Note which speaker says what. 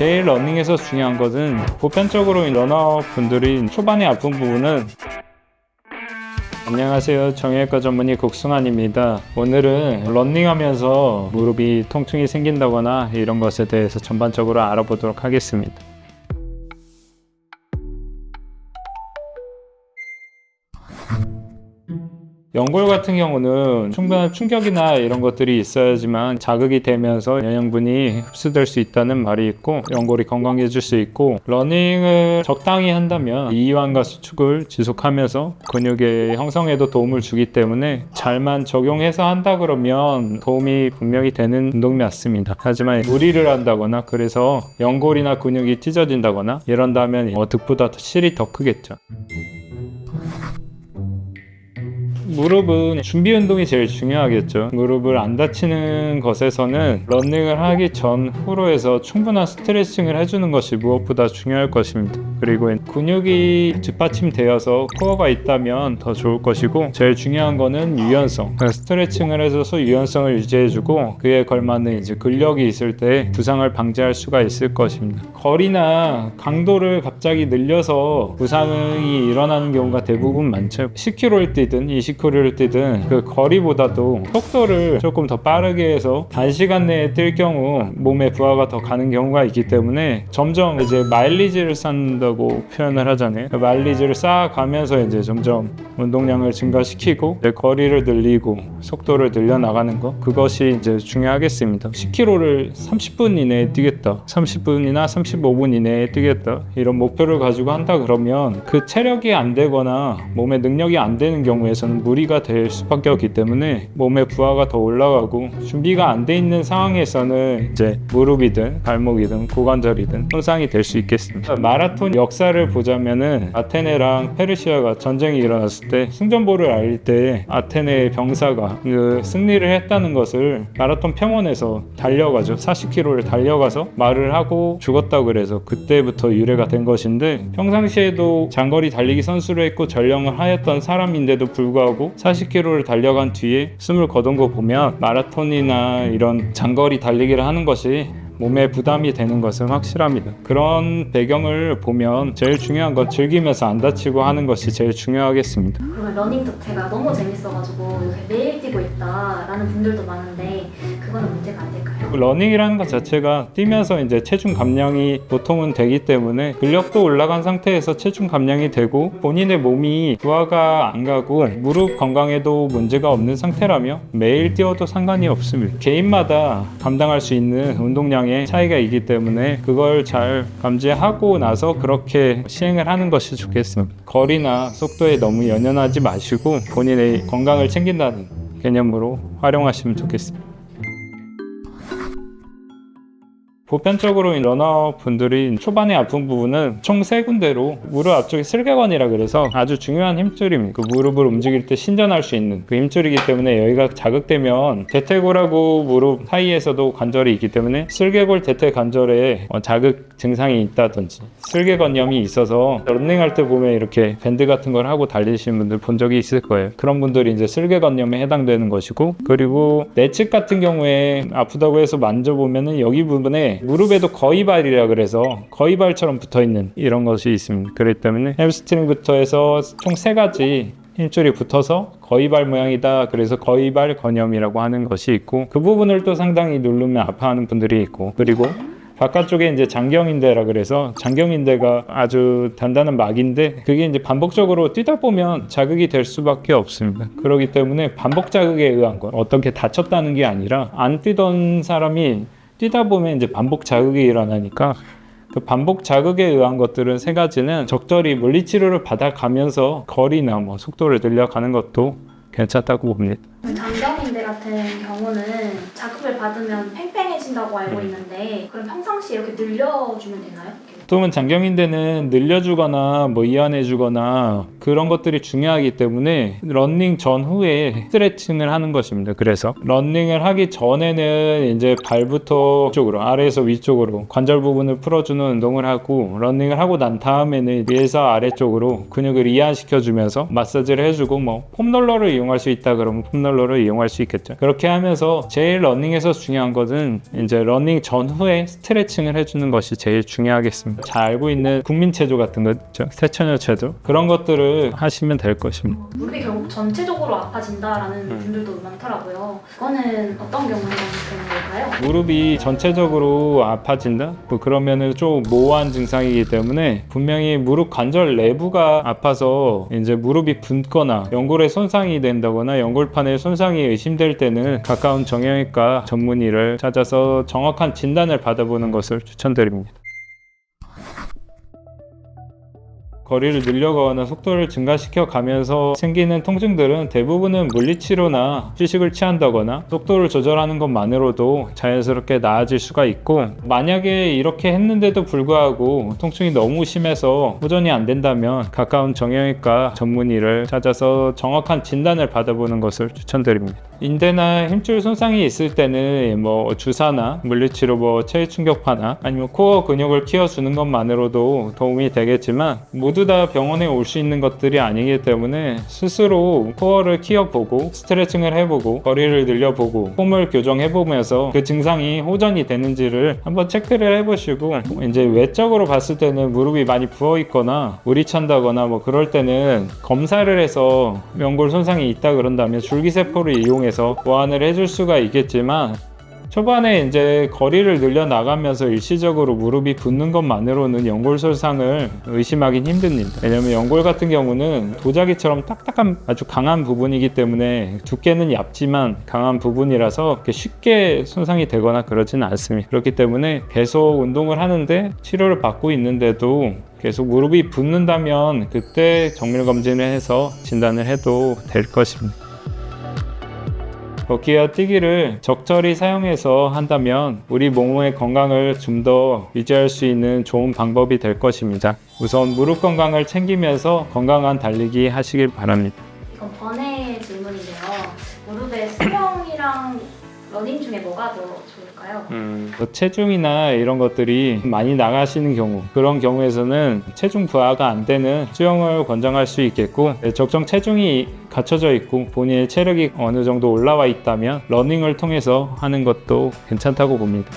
Speaker 1: 제일 러닝에서 중요한 것은 보편적으로 러너 분들이 초반에 아픈 부분은 안녕하세요. 정형외과 전문의 국승환입니다. 오늘은 런닝하면서 무릎이 통증이 생긴다거나 이런 것에 대해서 전반적으로 알아보도록 하겠습니다. 연골 같은 경우는 충분한 충격이나 이런 것들이 있어야지만 자극이 되면서 영양분이 흡수될 수 있다는 말이 있고 연골이 건강해질 수 있고 러닝을 적당히 한다면 이완과 수축을 지속하면서 근육의 형성에도 도움을 주기 때문에 잘만 적용해서 한다 그러면 도움이 분명히 되는 운동이 맞습니다. 하지만 무리를 한다거나 그래서 연골이나 근육이 찢어진다거나 이런다면 어, 득보다 실이 더 크겠죠. 무릎은 준비 운동이 제일 중요하겠죠. 무릎을 안 다치는 것에서는 런닝을 하기 전 후로 해서 충분한 스트레칭을 해주는 것이 무엇보다 중요할 것입니다. 그리고 근육이 뒷받침되어서 코어가 있다면 더 좋을 것이고 제일 중요한 거는 유연성. 스트레칭을 해줘서 유연성을 유지해주고 그에 걸맞는 이제 근력이 있을 때 부상을 방지할 수가 있을 것입니다. 거리나 강도를 갑자기 늘려서 부상이 일어나는 경우가 대부분 많죠. 10km를 뛰든 20km를 뛰든 그 거리보다도 속도를 조금 더 빠르게 해서 단시간 내에 뛸 경우 몸에 부하가 더 가는 경우가 있기 때문에 점점 이제 마일리지를 쌓는다 고 표현을 하잖아요. 그 마일리지를 쌓아가면서 이제 점점 운동량을 증가시키고 이제 거리를 늘리고 속도를 늘려 나가는 거 그것이 이제 중요하겠습니다. 10km를 30분 이내에 뛰겠다. 30분이나 35분 이내에 뛰겠다. 이런 목표를 가지고 한다 그러면 그 체력이 안 되거나 몸의 능력이 안 되는 경우에서는 무리가 될 수밖에 없기 때문에 몸의 부하가 더 올라가고 준비가 안 돼 있는 상황에서는 이제 무릎이든 발목이든 고관절이든 손상이 될 수 있겠습니다. 마라톤 역사를 보자면은 아테네랑 페르시아가 전쟁이 일어났을 때 승전보를 알릴 때 아테네 병사가 그 승리를 했다는 것을 마라톤 평원에서 달려가죠. 40km를 달려가서 말을 하고 죽었다고 그래서 그때부터 유래가 된 것인데 평상시에도 장거리 달리기 선수를 했고 전령을 하였던 사람인데도 불구하고 40km를 달려간 뒤에 숨을 거둔 거 보면 마라톤이나 이런 장거리 달리기를 하는 것이 몸에 부담이 되는 것은 확실합니다. 그런 배경을 보면 제일 중요한 건 즐기면서 안 다치고 하는 것이 제일 중요하겠습니다.
Speaker 2: 그러면 러닝 자체가 너무 재밌어가지고 매일 뛰고 있다라는 분들도 많은데 그거는 문제가 안 될까요?
Speaker 1: 러닝이라는 것 자체가 뛰면서 이제 체중 감량이 보통은 되기 때문에 근력도 올라간 상태에서 체중 감량이 되고 본인의 몸이 부하가 안 가고 무릎 건강에도 문제가 없는 상태라면 매일 뛰어도 상관이 없습니다. 개인마다 감당할 수 있는 운동량의 차이가 있기 때문에 그걸 잘 감지하고 나서 그렇게 시행을 하는 것이 좋겠습니다. 거리나 속도에 너무 연연하지 마시고 본인의 건강을 챙긴다는 개념으로 활용하시면 좋겠습니다. 보편적으로 이 러너 분들이 초반에 아픈 부분은 총 세 군데로 무릎 앞쪽에 슬개건이라 그래서 아주 중요한 힘줄입니다. 그 무릎을 움직일 때 신전할 수 있는 그 힘줄이기 때문에 여기가 자극되면 대퇴골하고 무릎 사이에서도 관절이 있기 때문에 슬개골 대퇴 관절에 어, 자극 증상이 있다든지 슬개건염이 있어서 런닝할 때 보면 이렇게 밴드 같은 걸 하고 달리시는 분들 본 적이 있을 거예요. 그런 분들이 이제 슬개건염에 해당되는 것이고 그리고 내측 같은 경우에 아프다고 해서 만져보면은 여기 부분에 무릎에도 거의발이라 그래서 거의발처럼 붙어 있는 이런 것이 있습니다. 그렇기 때문에 햄스트링부터 해서 총 세 가지 힘줄이 붙어서 거의발 모양이다. 그래서 거의발 건염이라고 하는 것이 있고 그 부분을 또 상당히 누르면 아파하는 분들이 있고 그리고 바깥쪽에 이제 장경인대라 그래서 장경인대가 아주 단단한 막인데 그게 이제 반복적으로 뛰다 보면 자극이 될 수밖에 없습니다. 그렇기 때문에 반복 자극에 의한 것 어떻게 다쳤다는 게 아니라 안 뛰던 사람이 뛰다 보면 이제 반복 자극이 일어나니까 그 반복 자극에 의한 것들은 세 가지는 적절히 물리치료를 받아가면서 거리나 뭐 속도를 늘려가는 것도 괜찮다고 봅니다.
Speaker 2: 장경인대 같은 경우는 자극을 받으면 팽팽해진다고 알고
Speaker 1: 음.
Speaker 2: 있는데 그럼 평상시에 이렇게 늘려주면 되나요?
Speaker 1: 보통은 장경인대는 늘려주거나 뭐 이완해주거나 그런 것들이 중요하기 때문에 런닝 전후에 스트레칭을 하는 것입니다. 그래서 런닝을 하기 전에는 이제 발부터 쪽으로 아래에서 위쪽으로 관절 부분을 풀어주는 운동을 하고 런닝을 하고 난 다음에는 위에서 아래쪽으로 근육을 이완시켜주면서 마사지를 해주고 뭐 폼롤러를 이용할 수 있다 그러면 폼롤러를 이용할 수 있겠죠. 그렇게 하면서 제일 런닝에서 중요한 것은 이제 러닝 전후에 스트레칭을 해주는 것이 제일 중요하겠습니다. 잘 알고 있는 국민 체조 같은 거 있죠. 세천여 체조 그런 것들을 하시면 될 것입니다.
Speaker 2: 무릎이 결국 전체적으로 아파진다라는
Speaker 1: 음.
Speaker 2: 분들도 많더라고요. 그거는 어떤 경우에 되는 걸까요?
Speaker 1: 무릎이 전체적으로 아파진다? 뭐 그러면은 좀 모호한 증상이기 때문에 분명히 무릎 관절 내부가 아파서 이제 무릎이 붓거나 연골에 손상이 된다거나 연골판에 손상이 의심될 때는 가까운 정형외과 전문의를 찾아서 정확한 진단을 받아보는 것을 추천드립니다. 거리를 늘려가거나 속도를 증가시켜 가면서 생기는 통증들은 대부분은 물리치료나 휴식을 취한다거나 속도를 조절하는 것만으로도 자연스럽게 나아질 수가 있고 만약에 이렇게 했는데도 불구하고 통증이 너무 심해서 호전이 안 된다면 가까운 정형외과 전문의를 찾아서 정확한 진단을 받아보는 것을 추천드립니다. 인대나 힘줄 손상이 있을 때는 뭐 주사나 물리치료 뭐 체외 충격파나 아니면 코어 근육을 키워주는 것만으로도 도움이 되겠지만 모두 다 병원에 올 수 있는 것들이 아니기 때문에 스스로 코어를 키워보고 스트레칭을 해보고 거리를 늘려보고 폼을 교정해보면서 그 증상이 호전이 되는지를 한번 체크를 해보시고 이제 외적으로 봤을 때는 무릎이 많이 부어 있거나 물이 찬다거나 뭐 그럴 때는 검사를 해서 연골 손상이 있다 그런다면 줄기세포를 이용해 서 보완을 해줄 수가 있겠지만 초반에 이제 거리를 늘려 나가면서 일시적으로 무릎이 붓는 것만으로는 연골 손상을 의심하긴 힘듭니다. 왜냐면 연골 같은 경우는 도자기처럼 딱딱한 아주 강한 부분이기 때문에 두께는 얇지만 강한 부분이라서 쉽게 손상이 되거나 그러지는 않습니다. 그렇기 때문에 계속 운동을 하는데 치료를 받고 있는데도 계속 무릎이 붓는다면 그때 정밀 검진을 해서 진단을 해도 될 것입니다. 걷기와 뛰기를 적절히 사용해서 한다면 우리 몸의 건강을 좀 더 유지할 수 있는 좋은 방법이 될 것입니다. 우선 무릎 건강을 챙기면서 건강한 달리기 하시길 바랍니다.
Speaker 2: 이건 번외 질문인데요. 무릎의 수영이랑 러닝 중에 뭐가 더 좋을까요?
Speaker 1: 뭐 체중이나 이런 것들이 많이 나가시는 경우 그런 경우에서는 체중 부하가 안 되는 수영을 권장할 수 있겠고 네, 적정 체중이 갖춰져 있고 본인의 체력이 어느 정도 올라와 있다면 러닝을 통해서 하는 것도 괜찮다고 봅니다.